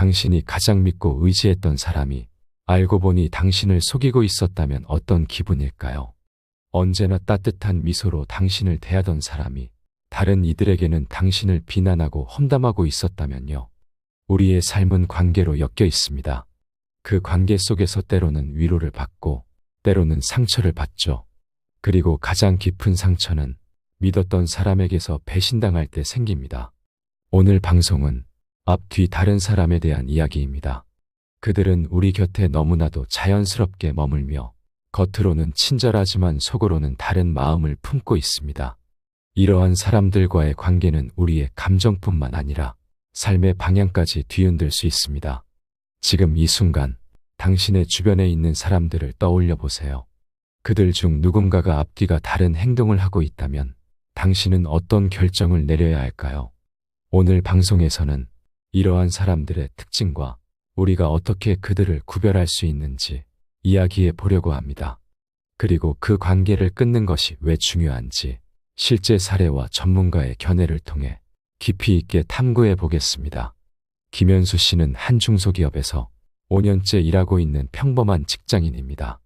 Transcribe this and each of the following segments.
당신이 가장 믿고 의지했던 사람이 알고 보니 당신을 속이고 있었다면 어떤 기분일까요? 언제나 따뜻한 미소로 당신을 대하던 사람이 다른 이들에게는 당신을 비난하고 험담하고 있었다면요. 우리의 삶은 관계로 엮여 있습니다. 그 관계 속에서 때로는 위로를 받고 때로는 상처를 받죠. 그리고 가장 깊은 상처는 믿었던 사람에게서 배신당할 때 생깁니다. 오늘 방송은 앞뒤 다른 사람에 대한 이야기입니다. 그들은 우리 곁에 너무나도 자연스럽게 머물며 겉으로는 친절하지만 속으로는 다른 마음을 품고 있습니다. 이러한 사람들과의 관계는 우리의 감정뿐만 아니라 삶의 방향까지 뒤흔들 수 있습니다. 지금 이 순간 당신의 주변에 있는 사람들을 떠올려 보세요. 그들 중 누군가가 앞뒤가 다른 행동을 하고 있다면 당신은 어떤 결정을 내려야 할까요? 오늘 방송에서는 이러한 사람들의 특징과 우리가 어떻게 그들을 구별할 수 있는지 이야기해 보려고 합니다. 그리고 그 관계를 끊는 것이 왜 중요한지 실제 사례와 전문가의 견해를 통해 깊이 있게 탐구해 보겠습니다. 김현수 씨는 한 중소기업에서 5년째 일하고 있는 평범한 직장인입니다.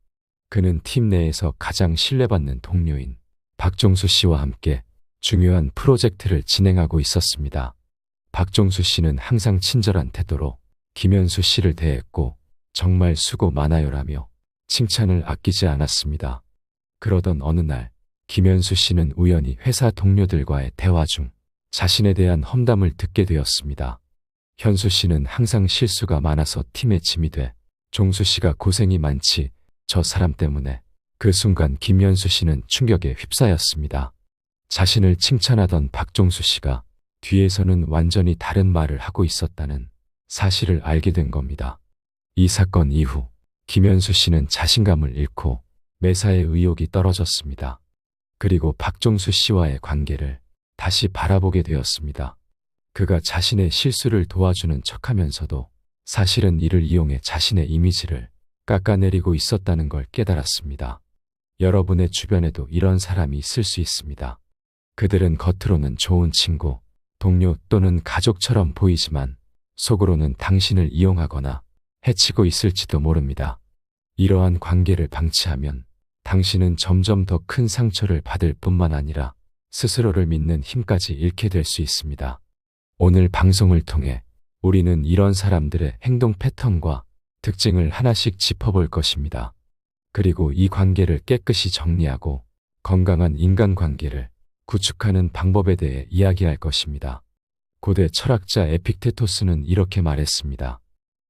그는 팀 내에서 가장 신뢰받는 동료인 박종수 씨와 함께 중요한 프로젝트를 진행하고 있었습니다. 박종수 씨는 항상 친절한 태도로 김현수 씨를 대했고 정말 수고 많아요라며 칭찬을 아끼지 않았습니다. 그러던 어느 날 김현수 씨는 우연히 회사 동료들과의 대화 중 자신에 대한 험담을 듣게 되었습니다. 현수 씨는 항상 실수가 많아서 팀의 짐이 돼 종수 씨가 고생이 많지 저 사람 때문에 그 순간 김현수 씨는 충격에 휩싸였습니다. 자신을 칭찬하던 박종수 씨가 뒤에서는 완전히 다른 말을 하고 있었다는 사실을 알게 된 겁니다. 이 사건 이후 김현수 씨는 자신감을 잃고 매사에 의욕이 떨어졌습니다. 그리고 박종수 씨와의 관계를 다시 바라보게 되었습니다. 그가 자신의 실수를 도와주는 척하면서도 사실은 이를 이용해 자신의 이미지를 깎아내리고 있었다는 걸 깨달았습니다. 여러분의 주변에도 이런 사람이 있을 수 있습니다. 그들은 겉으로는 좋은 친구, 동료 또는 가족처럼 보이지만 속으로는 당신을 이용하거나 해치고 있을지도 모릅니다. 이러한 관계를 방치하면 당신은 점점 더 큰 상처를 받을 뿐만 아니라 스스로를 믿는 힘까지 잃게 될 수 있습니다. 오늘 방송을 통해 우리는 이런 사람들의 행동 패턴과 특징을 하나씩 짚어볼 것입니다. 그리고 이 관계를 깨끗이 정리하고 건강한 인간관계를 구축하는 방법에 대해 이야기할 것입니다. 고대 철학자 에픽테토스는 이렇게 말했습니다.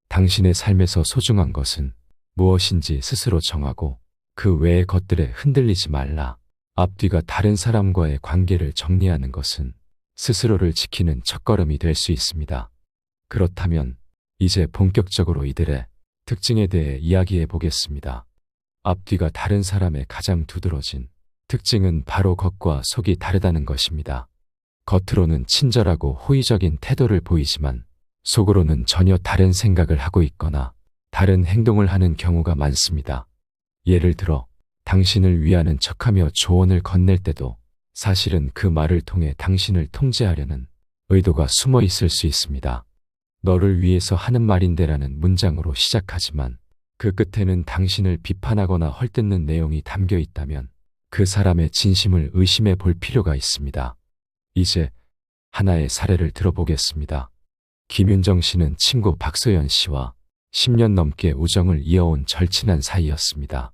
당신의 삶에서 소중한 것은 무엇인지 스스로 정하고 그 외의 것들에 흔들리지 말라. 앞뒤가 다른 사람과의 관계를 정리하는 것은 스스로를 지키는 첫걸음이 될 수 있습니다. 그렇다면 이제 본격적으로 이들의 특징에 대해 이야기해 보겠습니다. 앞뒤가 다른 사람의 가장 두드러진 특징은 바로 겉과 속이 다르다는 것입니다. 겉으로는 친절하고 호의적인 태도를 보이지만 속으로는 전혀 다른 생각을 하고 있거나 다른 행동을 하는 경우가 많습니다. 예를 들어 당신을 위하는 척하며 조언을 건넬 때도 사실은 그 말을 통해 당신을 통제하려는 의도가 숨어 있을 수 있습니다. 너를 위해서 하는 말인데라는 문장으로 시작하지만 그 끝에는 당신을 비판하거나 헐뜯는 내용이 담겨 있다면 그 사람의 진심을 의심해 볼 필요가 있습니다. 이제 하나의 사례를 들어보겠습니다. 김윤정 씨는 친구 박소연 씨와 10년 넘게 우정을 이어온 절친한 사이였습니다.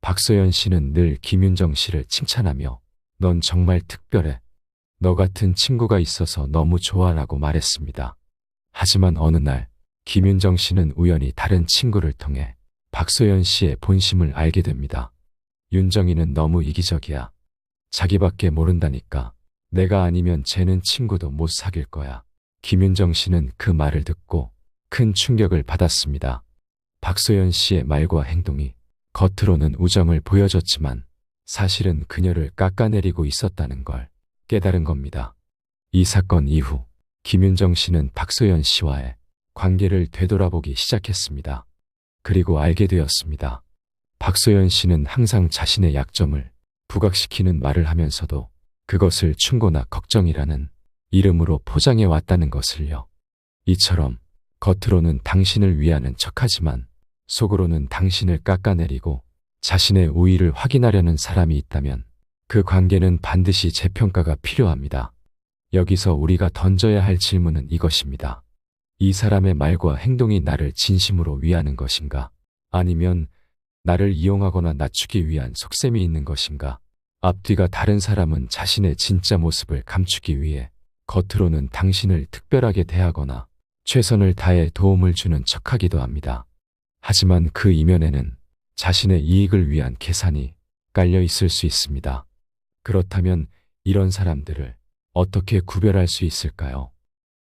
박소연 씨는 늘 김윤정 씨를 칭찬하며 넌 정말 특별해. 너 같은 친구가 있어서 너무 좋아라고 말했습니다. 하지만 어느 날 김윤정 씨는 우연히 다른 친구를 통해 박소연 씨의 본심을 알게 됩니다. 윤정이는 너무 이기적이야. 자기밖에 모른다니까. 내가 아니면 쟤는 친구도 못 사귈 거야. 김윤정 씨는 그 말을 듣고 큰 충격을 받았습니다. 박소연 씨의 말과 행동이 겉으로는 우정을 보여줬지만 사실은 그녀를 깎아내리고 있었다는 걸 깨달은 겁니다. 이 사건 이후 김윤정 씨는 박소연 씨와의 관계를 되돌아보기 시작했습니다. 그리고 알게 되었습니다. 박소연 씨는 항상 자신의 약점을 부각시키는 말을 하면서도 그것을 충고나 걱정이라는 이름으로 포장해 왔다는 것을요. 이처럼 겉으로는 당신을 위하는 척하지만 속으로는 당신을 깎아내리고 자신의 우위를 확인하려는 사람이 있다면 그 관계는 반드시 재평가가 필요합니다. 여기서 우리가 던져야 할 질문은 이것입니다. 이 사람의 말과 행동이 나를 진심으로 위하는 것인가? 아니면 나를 이용하거나 낮추기 위한 속셈이 있는 것인가? 앞뒤가 다른 사람은 자신의 진짜 모습을 감추기 위해 겉으로는 당신을 특별하게 대하거나 최선을 다해 도움을 주는 척하기도 합니다. 하지만 그 이면에는 자신의 이익을 위한 계산이 깔려 있을 수 있습니다. 그렇다면 이런 사람들을 어떻게 구별할 수 있을까요?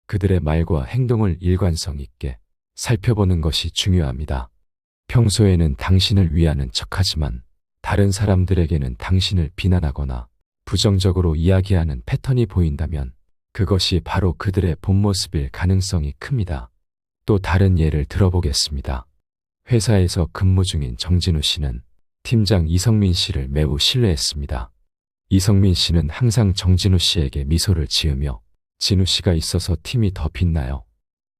그들의 말과 행동을 일관성 있게 살펴보는 것이 중요합니다. 평소에는 당신을 위하는 척하지만 다른 사람들에게는 당신을 비난하거나 부정적으로 이야기하는 패턴이 보인다면 그것이 바로 그들의 본 모습일 가능성이 큽니다. 또 다른 예를 들어보겠습니다. 회사에서 근무 중인 정진우 씨는 팀장 이성민 씨를 매우 신뢰했습니다. 이성민 씨는 항상 정진우 씨에게 미소를 지으며 진우 씨가 있어서 팀이 더 빛나요.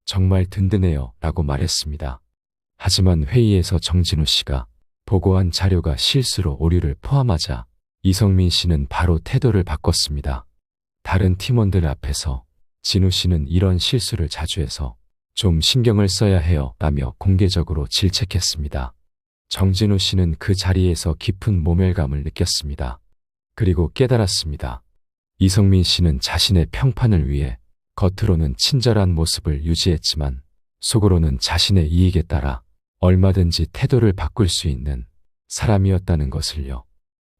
정말 든든해요. 라고 말했습니다. 하지만 회의에서 정진우 씨가 보고한 자료가 실수로 오류를 포함하자 이성민 씨는 바로 태도를 바꿨습니다. 다른 팀원들 앞에서 진우 씨는 이런 실수를 자주 해서 좀 신경을 써야 해요. 라며 공개적으로 질책했습니다. 정진우 씨는 그 자리에서 깊은 모멸감을 느꼈습니다. 그리고 깨달았습니다. 이성민 씨는 자신의 평판을 위해 겉으로는 친절한 모습을 유지했지만 속으로는 자신의 이익에 따라 얼마든지 태도를 바꿀 수 있는 사람이었다는 것을요.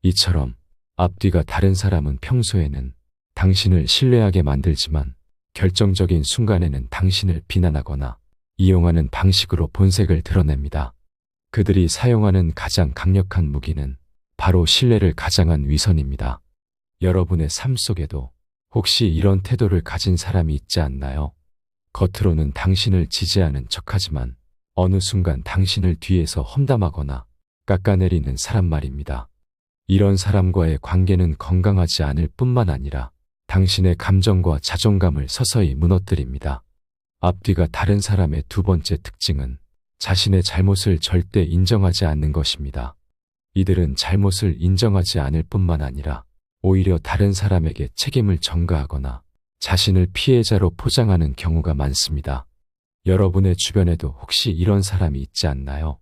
이처럼 앞뒤가 다른 사람은 평소에는 당신을 신뢰하게 만들지만 결정적인 순간에는 당신을 비난하거나 이용하는 방식으로 본색을 드러냅니다. 그들이 사용하는 가장 강력한 무기는 바로 신뢰를 가장한 위선입니다. 여러분의 삶 속에도 혹시 이런 태도를 가진 사람이 있지 않나요? 겉으로는 당신을 지지하는 척하지만 어느 순간 당신을 뒤에서 험담하거나 깎아내리는 사람 말입니다. 이런 사람과의 관계는 건강하지 않을 뿐만 아니라 당신의 감정과 자존감을 서서히 무너뜨립니다. 앞뒤가 다른 사람의 두 번째 특징은 자신의 잘못을 절대 인정하지 않는 것입니다. 이들은 잘못을 인정하지 않을 뿐만 아니라 오히려 다른 사람에게 책임을 전가하거나 자신을 피해자로 포장하는 경우가 많습니다. 여러분의 주변에도 혹시 이런 사람이 있지 않나요?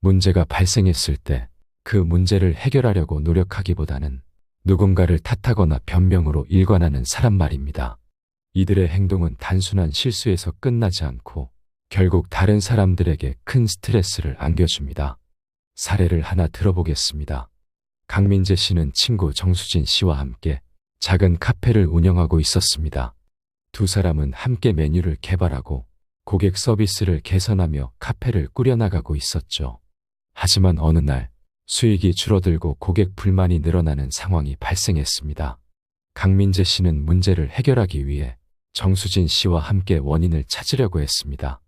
문제가 발생했을 때 그 문제를 해결하려고 노력하기보다는 누군가를 탓하거나 변명으로 일관하는 사람 말입니다. 이들의 행동은 단순한 실수에서 끝나지 않고 결국 다른 사람들에게 큰 스트레스를 안겨줍니다. 사례를 하나 들어보겠습니다. 강민재 씨는 친구 정수진 씨와 함께 작은 카페를 운영하고 있었습니다. 두 사람은 함께 메뉴를 개발하고 고객 서비스를 개선하며 카페를 꾸려나가고 있었죠. 하지만 어느 날 수익이 줄어들고 고객 불만이 늘어나는 상황이 발생했습니다. 강민재 씨는 문제를 해결하기 위해 정수진 씨와 함께 원인을 찾으려고 했습니다.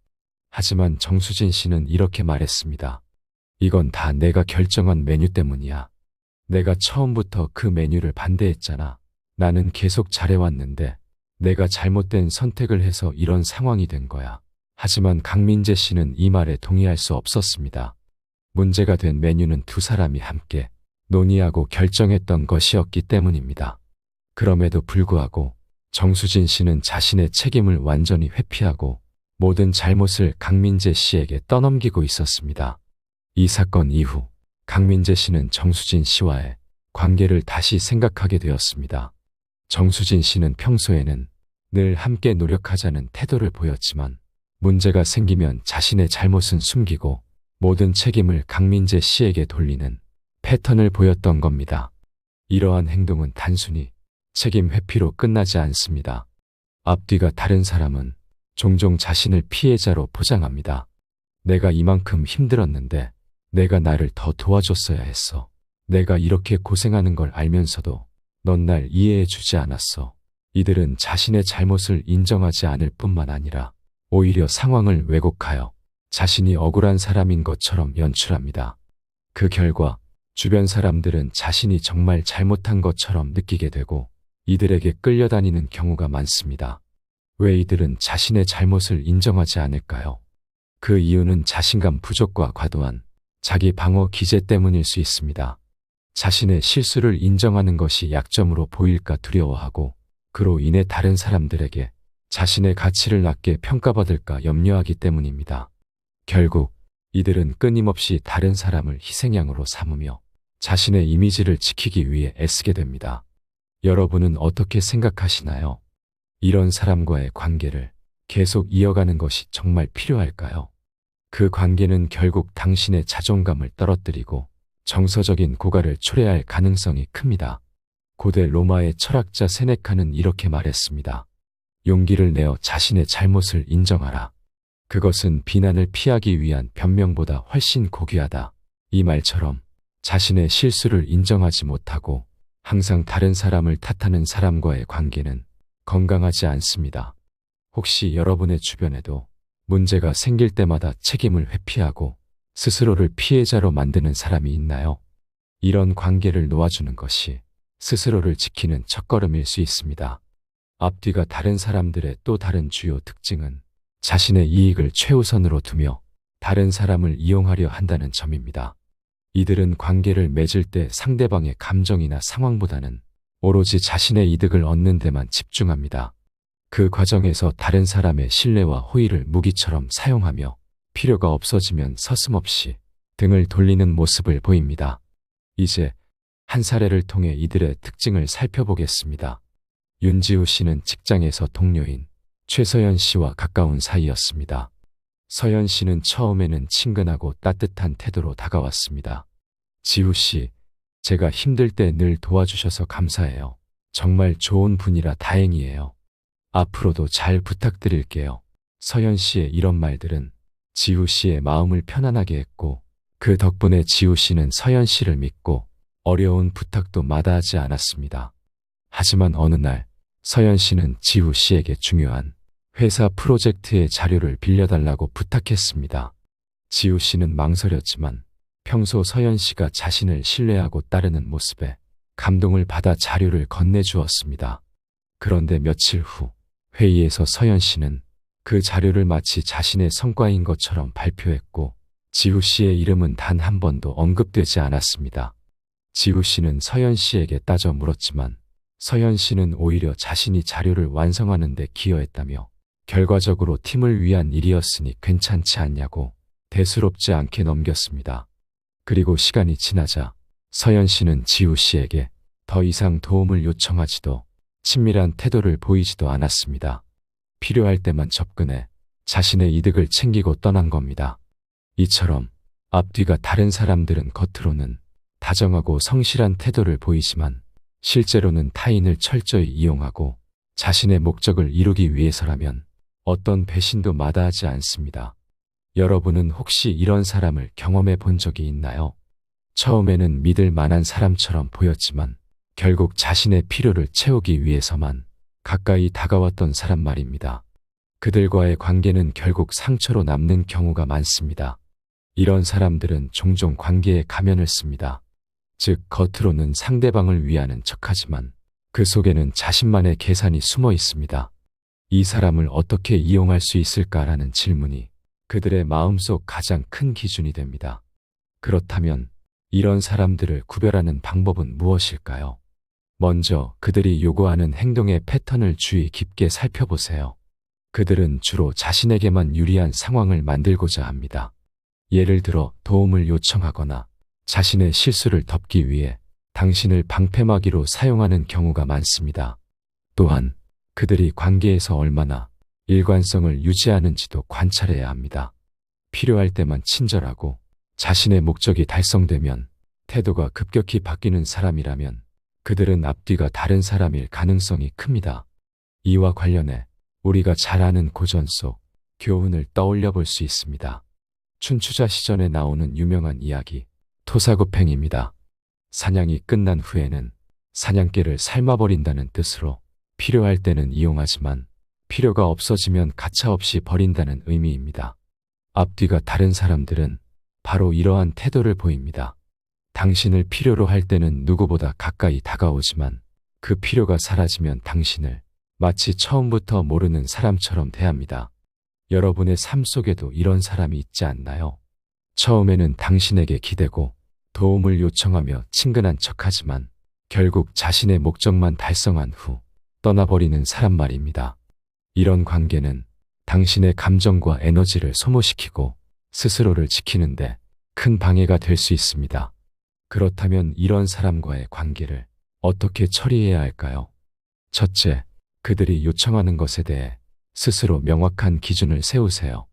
하지만 정수진 씨는 이렇게 말했습니다. 이건 다 내가 결정한 메뉴 때문이야. 내가 처음부터 그 메뉴를 반대했잖아. 나는 계속 잘해왔는데 내가 잘못된 선택을 해서 이런 상황이 된 거야. 하지만 강민재 씨는 이 말에 동의할 수 없었습니다. 문제가 된 메뉴는 두 사람이 함께 논의하고 결정했던 것이었기 때문입니다. 그럼에도 불구하고 정수진 씨는 자신의 책임을 완전히 회피하고 모든 잘못을 강민재 씨에게 떠넘기고 있었습니다. 이 사건 이후 강민재 씨는 정수진 씨와의 관계를 다시 생각하게 되었습니다. 정수진 씨는 평소에는 늘 함께 노력하자는 태도를 보였지만 문제가 생기면 자신의 잘못은 숨기고 모든 책임을 강민재 씨에게 돌리는 패턴을 보였던 겁니다. 이러한 행동은 단순히 책임 회피로 끝나지 않습니다. 앞뒤가 다른 사람은 종종 자신을 피해자로 포장합니다. 내가 이만큼 힘들었는데 내가 나를 더 도와줬어야 했어. 내가 이렇게 고생하는 걸 알면서도 넌 날 이해해 주지 않았어. 이들은 자신의 잘못을 인정하지 않을 뿐만 아니라 오히려 상황을 왜곡하여 자신이 억울한 사람인 것처럼 연출합니다. 그 결과 주변 사람들은 자신이 정말 잘못한 것처럼 느끼게 되고 이들에게 끌려다니는 경우가 많습니다. 왜 이들은 자신의 잘못을 인정하지 않을까요? 그 이유는 자신감 부족과 과도한 자기 방어 기제 때문일 수 있습니다. 자신의 실수를 인정하는 것이 약점으로 보일까 두려워하고 그로 인해 다른 사람들에게 자신의 가치를 낮게 평가받을까 염려하기 때문입니다. 결국 이들은 끊임없이 다른 사람을 희생양으로 삼으며 자신의 이미지를 지키기 위해 애쓰게 됩니다. 여러분은 어떻게 생각하시나요? 이런 사람과의 관계를 계속 이어가는 것이 정말 필요할까요? 그 관계는 결국 당신의 자존감을 떨어뜨리고 정서적인 고갈을 초래할 가능성이 큽니다. 고대 로마의 철학자 세네카는 이렇게 말했습니다. 용기를 내어 자신의 잘못을 인정하라. 그것은 비난을 피하기 위한 변명보다 훨씬 고귀하다. 이 말처럼 자신의 실수를 인정하지 못하고 항상 다른 사람을 탓하는 사람과의 관계는 건강하지 않습니다. 혹시 여러분의 주변에도 문제가 생길 때마다 책임을 회피하고 스스로를 피해자로 만드는 사람이 있나요? 이런 관계를 놓아주는 것이 스스로를 지키는 첫걸음일 수 있습니다. 앞뒤가 다른 사람들의 또 다른 주요 특징은 자신의 이익을 최우선으로 두며 다른 사람을 이용하려 한다는 점입니다. 이들은 관계를 맺을 때 상대방의 감정이나 상황보다는 오로지 자신의 이득을 얻는 데만 집중합니다. 그 과정에서 다른 사람의 신뢰와 호의를 무기처럼 사용하며 필요가 없어지면 서슴없이 등을 돌리는 모습을 보입니다. 이제 한 사례를 통해 이들의 특징을 살펴보겠습니다. 윤지우 씨는 직장에서 동료인 최서연 씨와 가까운 사이였습니다. 서연 씨는 처음에는 친근하고 따뜻한 태도로 다가왔습니다. 지우 씨, 제가 힘들 때 늘 도와주셔서 감사해요. 정말 좋은 분이라 다행이에요. 앞으로도 잘 부탁드릴게요. 서연 씨의 이런 말들은 지우 씨의 마음을 편안하게 했고 그 덕분에 지우 씨는 서연 씨를 믿고 어려운 부탁도 마다하지 않았습니다. 하지만 어느 날 서연 씨는 지우 씨에게 중요한 회사 프로젝트의 자료를 빌려달라고 부탁했습니다. 지우 씨는 망설였지만 평소 서연 씨가 자신을 신뢰하고 따르는 모습에 감동을 받아 자료를 건네주었습니다. 그런데 며칠 후 회의에서 서연 씨는 그 자료를 마치 자신의 성과인 것처럼 발표했고 지우 씨의 이름은 단 한 번도 언급되지 않았습니다. 지우 씨는 서연 씨에게 따져 물었지만 서연 씨는 오히려 자신이 자료를 완성하는 데 기여했다며 결과적으로 팀을 위한 일이었으니 괜찮지 않냐고 대수롭지 않게 넘겼습니다. 그리고 시간이 지나자 서연 씨는 지우 씨에게 더 이상 도움을 요청하지도 친밀한 태도를 보이지도 않았습니다. 필요할 때만 접근해 자신의 이득을 챙기고 떠난 겁니다. 이처럼 앞뒤가 다른 사람들은 겉으로는 다정하고 성실한 태도를 보이지만 실제로는 타인을 철저히 이용하고 자신의 목적을 이루기 위해서라면 어떤 배신도 마다하지 않습니다. 여러분은 혹시 이런 사람을 경험해 본 적이 있나요? 처음에는 믿을 만한 사람처럼 보였지만 결국 자신의 필요를 채우기 위해서만 가까이 다가왔던 사람 말입니다. 그들과의 관계는 결국 상처로 남는 경우가 많습니다. 이런 사람들은 종종 관계에 가면을 씁니다. 즉, 겉으로는 상대방을 위하는 척하지만 그 속에는 자신만의 계산이 숨어 있습니다. 이 사람을 어떻게 이용할 수 있을까라는 질문이 그들의 마음속 가장 큰 기준이 됩니다. 그렇다면 이런 사람들을 구별하는 방법은 무엇일까요? 먼저 그들이 요구하는 행동의 패턴을 주의 깊게 살펴보세요. 그들은 주로 자신에게만 유리한 상황을 만들고자 합니다. 예를 들어 도움을 요청하거나 자신의 실수를 덮기 위해 당신을 방패막이로 사용하는 경우가 많습니다. 또한 그들이 관계에서 얼마나 일관성을 유지하는지도 관찰해야 합니다. 필요할 때만 친절하고 자신의 목적이 달성되면 태도가 급격히 바뀌는 사람이라면 그들은 앞뒤가 다른 사람일 가능성이 큽니다. 이와 관련해 우리가 잘 아는 고전 속 교훈을 떠올려 볼 수 있습니다. 춘추자 시전에 나오는 유명한 이야기 토사구팽입니다. 사냥이 끝난 후에는 사냥개를 삶아버린다는 뜻으로 필요할 때는 이용하지만 필요가 없어지면 가차없이 버린다는 의미입니다. 앞뒤가 다른 사람들은 바로 이러한 태도를 보입니다. 당신을 필요로 할 때는 누구보다 가까이 다가오지만 그 필요가 사라지면 당신을 마치 처음부터 모르는 사람처럼 대합니다. 여러분의 삶 속에도 이런 사람이 있지 않나요? 처음에는 당신에게 기대고 도움을 요청하며 친근한 척하지만 결국 자신의 목적만 달성한 후 떠나버리는 사람 말입니다. 이런 관계는 당신의 감정과 에너지를 소모시키고 스스로를 지키는데 큰 방해가 될 수 있습니다. 그렇다면 이런 사람과의 관계를 어떻게 처리해야 할까요? 첫째, 그들이 요청하는 것에 대해 스스로 명확한 기준을 세우세요.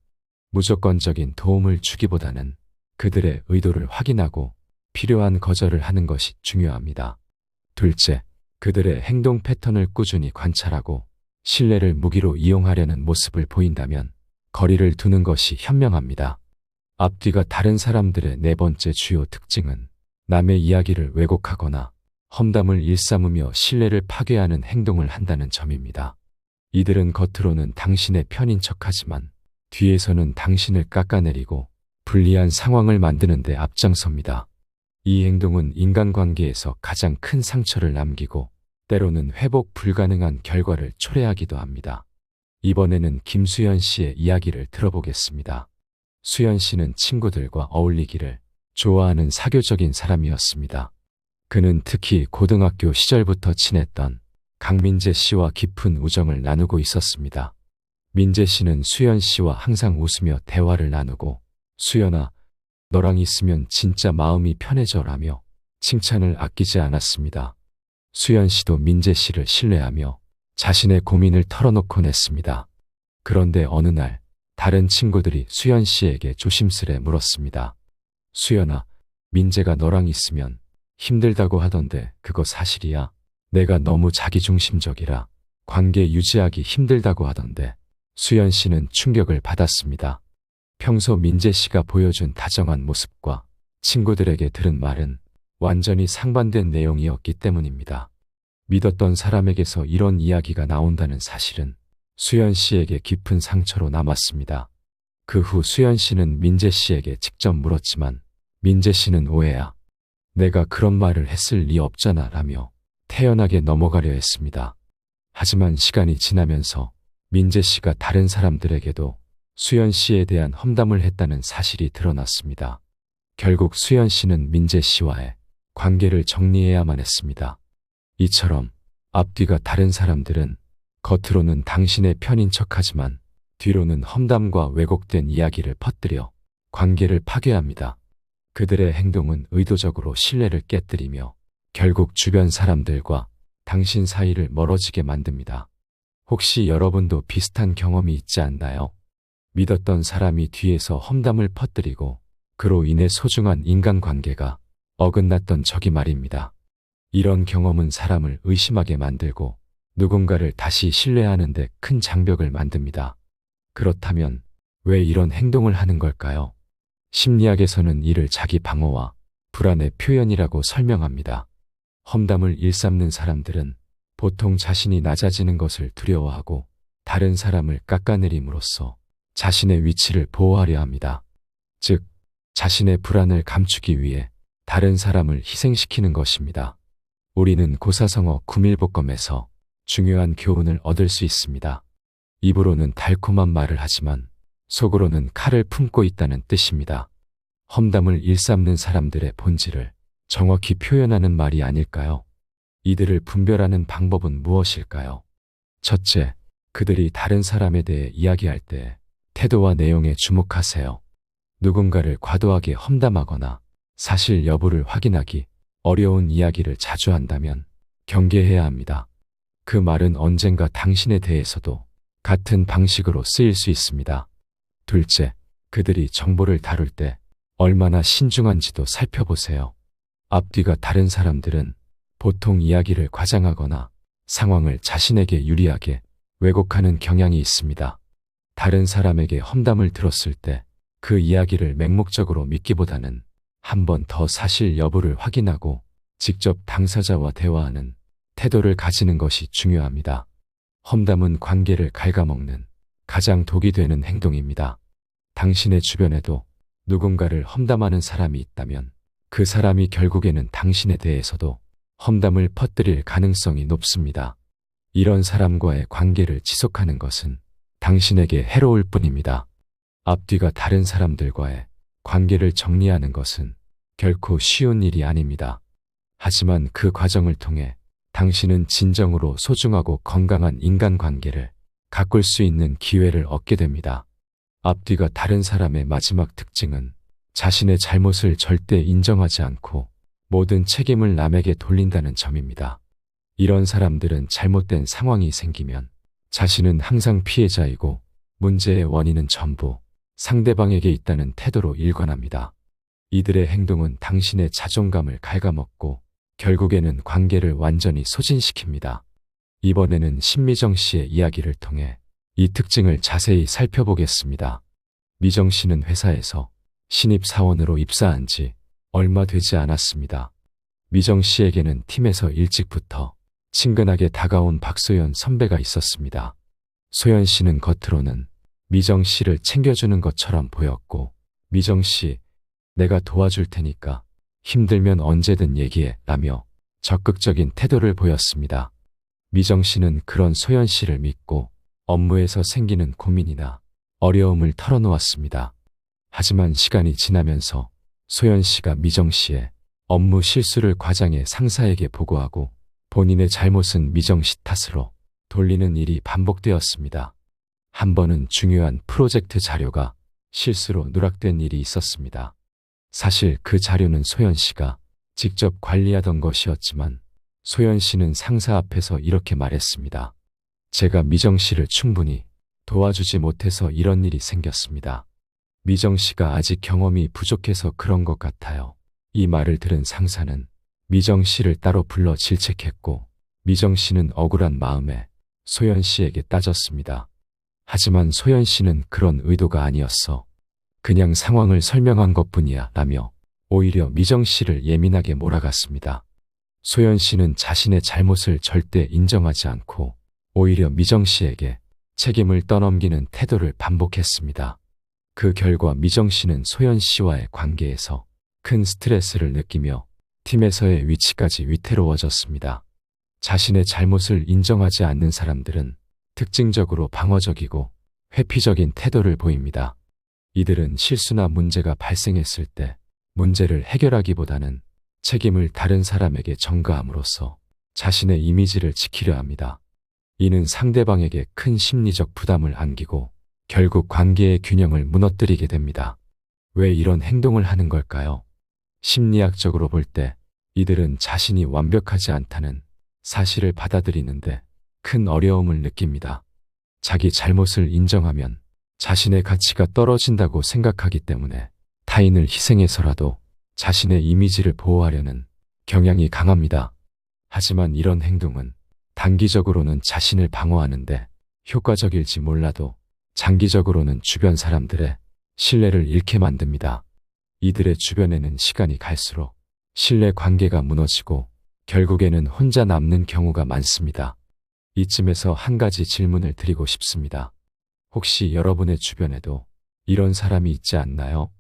무조건적인 도움을 주기보다는 그들의 의도를 확인하고 필요한 거절을 하는 것이 중요합니다. 둘째, 그들의 행동 패턴을 꾸준히 관찰하고 신뢰를 무기로 이용하려는 모습을 보인다면 거리를 두는 것이 현명합니다. 앞뒤가 다른 사람들의 네 번째 주요 특징은 남의 이야기를 왜곡하거나 험담을 일삼으며 신뢰를 파괴하는 행동을 한다는 점입니다. 이들은 겉으로는 당신의 편인 척하지만 뒤에서는 당신을 깎아내리고 불리한 상황을 만드는데 앞장섭니다. 이 행동은 인간관계에서 가장 큰 상처를 남기고 때로는 회복 불가능한 결과를 초래하기도 합니다. 이번에는 김수현 씨의 이야기를 들어보겠습니다. 수현 씨는 친구들과 어울리기를 좋아하는 사교적인 사람이었습니다. 그는 특히 고등학교 시절부터 친했던 강민재 씨와 깊은 우정을 나누고 있었습니다. 민재 씨는 수연 씨와 항상 웃으며 대화를 나누고 수연아, 너랑 있으면 진짜 마음이 편해져라며 칭찬을 아끼지 않았습니다. 수연 씨도 민재 씨를 신뢰하며 자신의 고민을 털어놓곤 했습니다. 그런데 어느 날 다른 친구들이 수연 씨에게 조심스레 물었습니다. 수연아, 민재가 너랑 있으면 힘들다고 하던데 그거 사실이야? 내가 너무 자기중심적이라 관계 유지하기 힘들다고 하던데 수연 씨는 충격을 받았습니다. 평소 민재 씨가 보여준 다정한 모습과 친구들에게 들은 말은 완전히 상반된 내용이었기 때문입니다. 믿었던 사람에게서 이런 이야기가 나온다는 사실은 수연 씨에게 깊은 상처로 남았습니다. 그 후 수연 씨는 민재 씨에게 직접 물었지만 민재 씨는 오해야. 내가 그런 말을 했을 리 없잖아 라며 태연하게 넘어가려 했습니다. 하지만 시간이 지나면서 민재 씨가 다른 사람들에게도 수연 씨에 대한 험담을 했다는 사실이 드러났습니다. 결국 수연 씨는 민재 씨와의 관계를 정리해야만 했습니다. 이처럼 앞뒤가 다른 사람들은 겉으로는 당신의 편인 척하지만 뒤로는 험담과 왜곡된 이야기를 퍼뜨려 관계를 파괴합니다. 그들의 행동은 의도적으로 신뢰를 깨뜨리며 결국 주변 사람들과 당신 사이를 멀어지게 만듭니다. 혹시 여러분도 비슷한 경험이 있지 않나요? 믿었던 사람이 뒤에서 험담을 퍼뜨리고 그로 인해 소중한 인간관계가 어긋났던 적이 말입니다. 이런 경험은 사람을 의심하게 만들고 누군가를 다시 신뢰하는 데 큰 장벽을 만듭니다. 그렇다면 왜 이런 행동을 하는 걸까요? 심리학에서는 이를 자기 방어와 불안의 표현이라고 설명합니다. 험담을 일삼는 사람들은 보통 자신이 낮아지는 것을 두려워하고 다른 사람을 깎아내림으로써 자신의 위치를 보호하려 합니다. 즉, 자신의 불안을 감추기 위해 다른 사람을 희생시키는 것입니다. 우리는 고사성어 구밀복검에서 중요한 교훈을 얻을 수 있습니다. 입으로는 달콤한 말을 하지만 속으로는 칼을 품고 있다는 뜻입니다. 험담을 일삼는 사람들의 본질을 정확히 표현하는 말이 아닐까요? 이들을 분별하는 방법은 무엇일까요? 첫째, 그들이 다른 사람에 대해 이야기할 때 태도와 내용에 주목하세요. 누군가를 과도하게 험담하거나 사실 여부를 확인하기 어려운 이야기를 자주 한다면 경계해야 합니다. 그 말은 언젠가 당신에 대해서도 같은 방식으로 쓰일 수 있습니다. 둘째, 그들이 정보를 다룰 때 얼마나 신중한지도 살펴보세요. 앞뒤가 다른 사람들은 보통 이야기를 과장하거나 상황을 자신에게 유리하게 왜곡하는 경향이 있습니다. 다른 사람에게 험담을 들었을 때 그 이야기를 맹목적으로 믿기보다는 한 번 더 사실 여부를 확인하고 직접 당사자와 대화하는 태도를 가지는 것이 중요합니다. 험담은 관계를 갉아먹는 가장 독이 되는 행동입니다. 당신의 주변에도 누군가를 험담하는 사람이 있다면 그 사람이 결국에는 당신에 대해서도 험담을 퍼뜨릴 가능성이 높습니다. 이런 사람과의 관계를 지속하는 것은 당신에게 해로울 뿐입니다. 앞뒤가 다른 사람들과의 관계를 정리하는 것은 결코 쉬운 일이 아닙니다. 하지만 그 과정을 통해 당신은 진정으로 소중하고 건강한 인간관계를 가꿀 수 있는 기회를 얻게 됩니다. 앞뒤가 다른 사람의 마지막 특징은 자신의 잘못을 절대 인정하지 않고 모든 책임을 남에게 돌린다는 점입니다. 이런 사람들은 잘못된 상황이 생기면 자신은 항상 피해자이고 문제의 원인은 전부 상대방에게 있다는 태도로 일관합니다. 이들의 행동은 당신의 자존감을 갉아먹고 결국에는 관계를 완전히 소진시킵니다. 이번에는 신미정 씨의 이야기를 통해 이 특징을 자세히 살펴보겠습니다. 미정 씨는 회사에서 신입 사원으로 입사한 지 얼마 되지 않았습니다. 미정 씨에게는 팀에서 일찍부터 친근하게 다가온 박소연 선배가 있었습니다. 소연 씨는 겉으로는 미정 씨를 챙겨주는 것처럼 보였고, 미정 씨, 내가 도와줄 테니까 힘들면 언제든 얘기해 라며 적극적인 태도를 보였습니다. 미정 씨는 그런 소연 씨를 믿고 업무에서 생기는 고민이나 어려움을 털어놓았습니다. 하지만 시간이 지나면서 소연 씨가 미정 씨의 업무 실수를 과장해 상사에게 보고하고 본인의 잘못은 미정 씨 탓으로 돌리는 일이 반복되었습니다. 한 번은 중요한 프로젝트 자료가 실수로 누락된 일이 있었습니다. 사실 그 자료는 소연 씨가 직접 관리하던 것이었지만 소연 씨는 상사 앞에서 이렇게 말했습니다. 제가 미정 씨를 충분히 도와주지 못해서 이런 일이 생겼습니다. 미정 씨가 아직 경험이 부족해서 그런 것 같아요. 이 말을 들은 상사는 미정 씨를 따로 불러 질책했고 미정 씨는 억울한 마음에 소연 씨에게 따졌습니다. 하지만 소연 씨는 그런 의도가 아니었어. 그냥 상황을 설명한 것 뿐이야 라며 오히려 미정 씨를 예민하게 몰아갔습니다. 소연 씨는 자신의 잘못을 절대 인정하지 않고 오히려 미정 씨에게 책임을 떠넘기는 태도를 반복했습니다. 그 결과 미정 씨는 소연 씨와의 관계에서 큰 스트레스를 느끼며 팀에서의 위치까지 위태로워졌습니다. 자신의 잘못을 인정하지 않는 사람들은 특징적으로 방어적이고 회피적인 태도를 보입니다. 이들은 실수나 문제가 발생했을 때 문제를 해결하기보다는 책임을 다른 사람에게 전가함으로써 자신의 이미지를 지키려 합니다. 이는 상대방에게 큰 심리적 부담을 안기고 결국 관계의 균형을 무너뜨리게 됩니다. 왜 이런 행동을 하는 걸까요? 심리학적으로 볼 때 이들은 자신이 완벽하지 않다는 사실을 받아들이는데 큰 어려움을 느낍니다. 자기 잘못을 인정하면 자신의 가치가 떨어진다고 생각하기 때문에 타인을 희생해서라도 자신의 이미지를 보호하려는 경향이 강합니다. 하지만 이런 행동은 단기적으로는 자신을 방어하는데 효과적일지 몰라도 장기적으로는 주변 사람들의 신뢰를 잃게 만듭니다. 이들의 주변에는 시간이 갈수록 신뢰 관계가 무너지고 결국에는 혼자 남는 경우가 많습니다. 이쯤에서 한 가지 질문을 드리고 싶습니다. 혹시 여러분의 주변에도 이런 사람이 있지 않나요?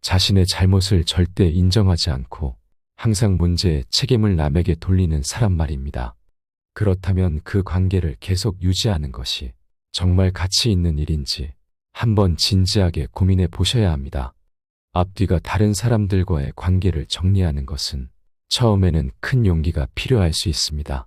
자신의 잘못을 절대 인정하지 않고 항상 문제에 책임을 남에게 돌리는 사람 말입니다. 그렇다면 그 관계를 계속 유지하는 것이 정말 가치 있는 일인지 한번 진지하게 고민해 보셔야 합니다. 앞뒤가 다른 사람들과의 관계를 정리하는 것은 처음에는 큰 용기가 필요할 수 있습니다.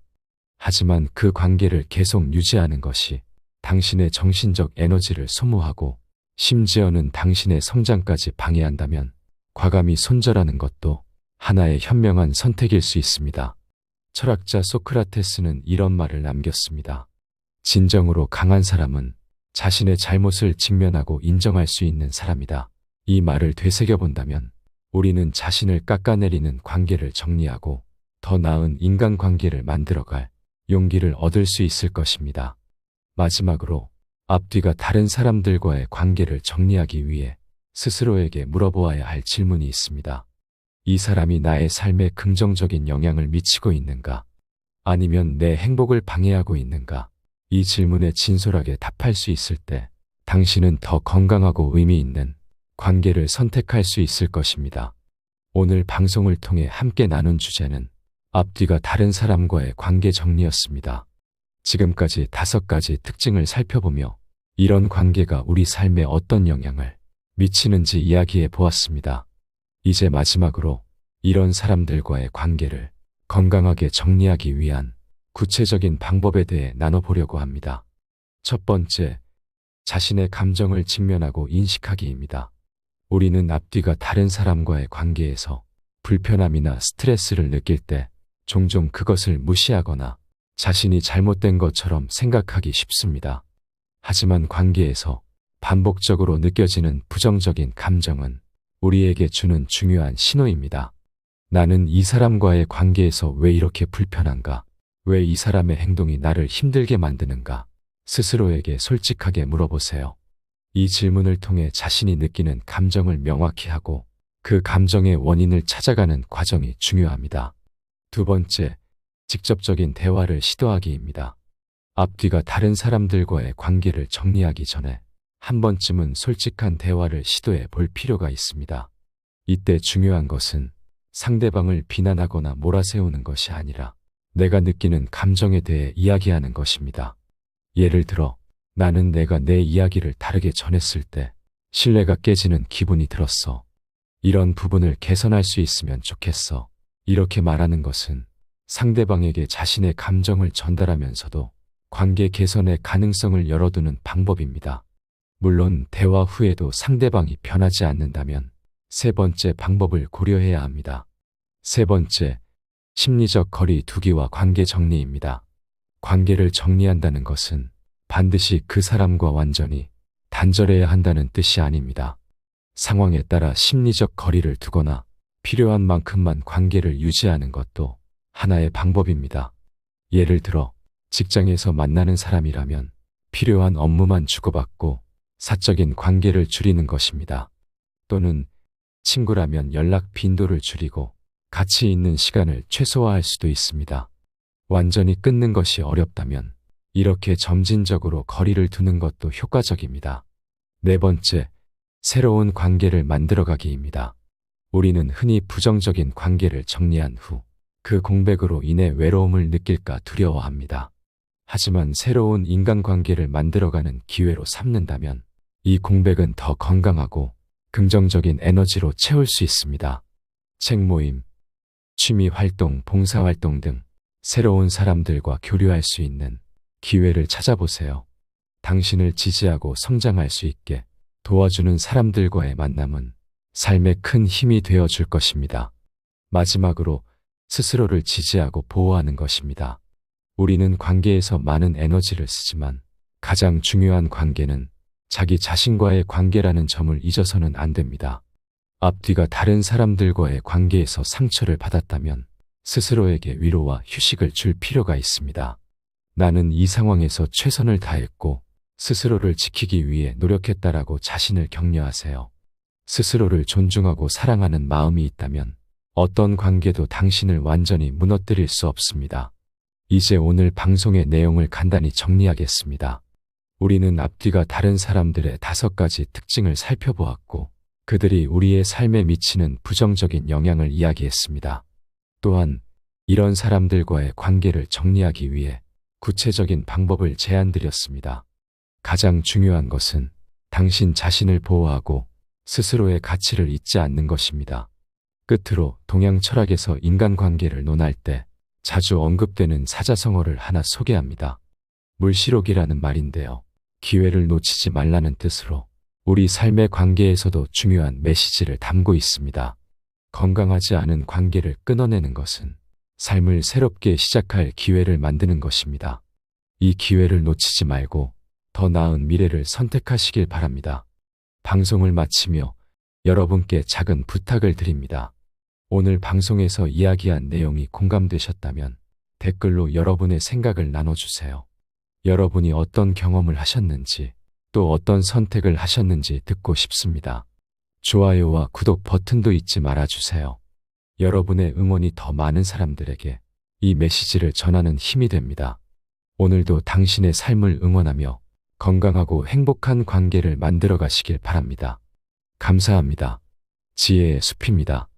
하지만 그 관계를 계속 유지하는 것이 당신의 정신적 에너지를 소모하고 심지어는 당신의 성장까지 방해한다면 과감히 손절하는 것도 하나의 현명한 선택일 수 있습니다. 철학자 소크라테스는 이런 말을 남겼습니다. 진정으로 강한 사람은 자신의 잘못을 직면하고 인정할 수 있는 사람이다. 이 말을 되새겨본다면 우리는 자신을 깎아내리는 관계를 정리하고 더 나은 인간관계를 만들어갈 용기를 얻을 수 있을 것입니다. 마지막으로 앞뒤가 다른 사람들과의 관계를 정리하기 위해 스스로에게 물어보아야 할 질문이 있습니다. 이 사람이 나의 삶에 긍정적인 영향을 미치고 있는가? 아니면 내 행복을 방해하고 있는가? 이 질문에 진솔하게 답할 수 있을 때 당신은 더 건강하고 의미 있는 관계를 선택할 수 있을 것입니다. 오늘 방송을 통해 함께 나눈 주제는 앞뒤가 다른 사람과의 관계 정리였습니다. 지금까지 다섯 가지 특징을 살펴보며 이런 관계가 우리 삶에 어떤 영향을 미치는지 이야기해 보았습니다. 이제 마지막으로 이런 사람들과의 관계를 건강하게 정리하기 위한 구체적인 방법에 대해 나눠보려고 합니다. 첫 번째, 자신의 감정을 직면하고 인식하기입니다. 우리는 앞뒤가 다른 사람과의 관계에서 불편함이나 스트레스를 느낄 때 종종 그것을 무시하거나 자신이 잘못된 것처럼 생각하기 쉽습니다. 하지만 관계에서 반복적으로 느껴지는 부정적인 감정은 우리에게 주는 중요한 신호입니다. 나는 이 사람과의 관계에서 왜 이렇게 불편한가? 왜 이 사람의 행동이 나를 힘들게 만드는가? 스스로에게 솔직하게 물어보세요. 이 질문을 통해 자신이 느끼는 감정을 명확히 하고 그 감정의 원인을 찾아가는 과정이 중요합니다. 두 번째, 직접적인 대화를 시도하기입니다. 앞뒤가 다른 사람들과의 관계를 정리하기 전에 한 번쯤은 솔직한 대화를 시도해 볼 필요가 있습니다. 이때 중요한 것은 상대방을 비난하거나 몰아세우는 것이 아니라 내가 느끼는 감정에 대해 이야기하는 것입니다. 예를 들어, 나는 내가 내 이야기를 다르게 전했을 때 신뢰가 깨지는 기분이 들었어. 이런 부분을 개선할 수 있으면 좋겠어. 이렇게 말하는 것은 상대방에게 자신의 감정을 전달하면서도 관계 개선의 가능성을 열어두는 방법입니다. 물론 대화 후에도 상대방이 변하지 않는다면 세 번째 방법을 고려해야 합니다. 세 번째, 심리적 거리 두기와 관계 정리입니다. 관계를 정리한다는 것은 반드시 그 사람과 완전히 단절해야 한다는 뜻이 아닙니다. 상황에 따라 심리적 거리를 두거나 필요한 만큼만 관계를 유지하는 것도 하나의 방법입니다. 예를 들어 직장에서 만나는 사람이라면 필요한 업무만 주고받고 사적인 관계를 줄이는 것입니다. 또는 친구라면 연락 빈도를 줄이고 같이 있는 시간을 최소화할 수도 있습니다. 완전히 끊는 것이 어렵다면 이렇게 점진적으로 거리를 두는 것도 효과적입니다. 네 번째, 새로운 관계를 만들어가기입니다. 우리는 흔히 부정적인 관계를 정리한 후 그 공백으로 인해 외로움을 느낄까 두려워합니다. 하지만 새로운 인간관계를 만들어가는 기회로 삼는다면 이 공백은 더 건강하고 긍정적인 에너지로 채울 수 있습니다. 책 모임, 취미 활동, 봉사 활동 등 새로운 사람들과 교류할 수 있는 기회를 찾아보세요. 당신을 지지하고 성장할 수 있게 도와주는 사람들과의 만남은 삶에 큰 힘이 되어 줄 것입니다. 마지막으로 스스로를 지지하고 보호하는 것입니다. 우리는 관계에서 많은 에너지를 쓰지만 가장 중요한 관계는 자기 자신과의 관계라는 점을 잊어서는 안 됩니다. 앞뒤가 다른 사람들과의 관계에서 상처를 받았다면 스스로에게 위로와 휴식을 줄 필요가 있습니다. 나는 이 상황에서 최선을 다했고 스스로를 지키기 위해 노력했다라고 자신을 격려하세요. 스스로를 존중하고 사랑하는 마음이 있다면 어떤 관계도 당신을 완전히 무너뜨릴 수 없습니다. 이제 오늘 방송의 내용을 간단히 정리하겠습니다. 우리는 앞뒤가 다른 사람들의 다섯 가지 특징을 살펴보았고 그들이 우리의 삶에 미치는 부정적인 영향을 이야기했습니다. 또한 이런 사람들과의 관계를 정리하기 위해 구체적인 방법을 제안드렸습니다. 가장 중요한 것은 당신 자신을 보호하고 스스로의 가치를 잊지 않는 것입니다. 끝으로 동양 철학에서 인간관계를 논할 때 자주 언급되는 사자성어를 하나 소개합니다. 물시록이라는 말인데요. 기회를 놓치지 말라는 뜻으로 우리 삶의 관계에서도 중요한 메시지를 담고 있습니다. 건강하지 않은 관계를 끊어내는 것은 삶을 새롭게 시작할 기회를 만드는 것입니다. 이 기회를 놓치지 말고 더 나은 미래를 선택하시길 바랍니다. 방송을 마치며 여러분께 작은 부탁을 드립니다. 오늘 방송에서 이야기한 내용이 공감되셨다면 댓글로 여러분의 생각을 나눠주세요. 여러분이 어떤 경험을 하셨는지 또 어떤 선택을 하셨는지 듣고 싶습니다. 좋아요와 구독 버튼도 잊지 말아주세요. 여러분의 응원이 더 많은 사람들에게 이 메시지를 전하는 힘이 됩니다. 오늘도 당신의 삶을 응원하며 건강하고 행복한 관계를 만들어 가시길 바랍니다. 감사합니다. 지혜의 숲입니다.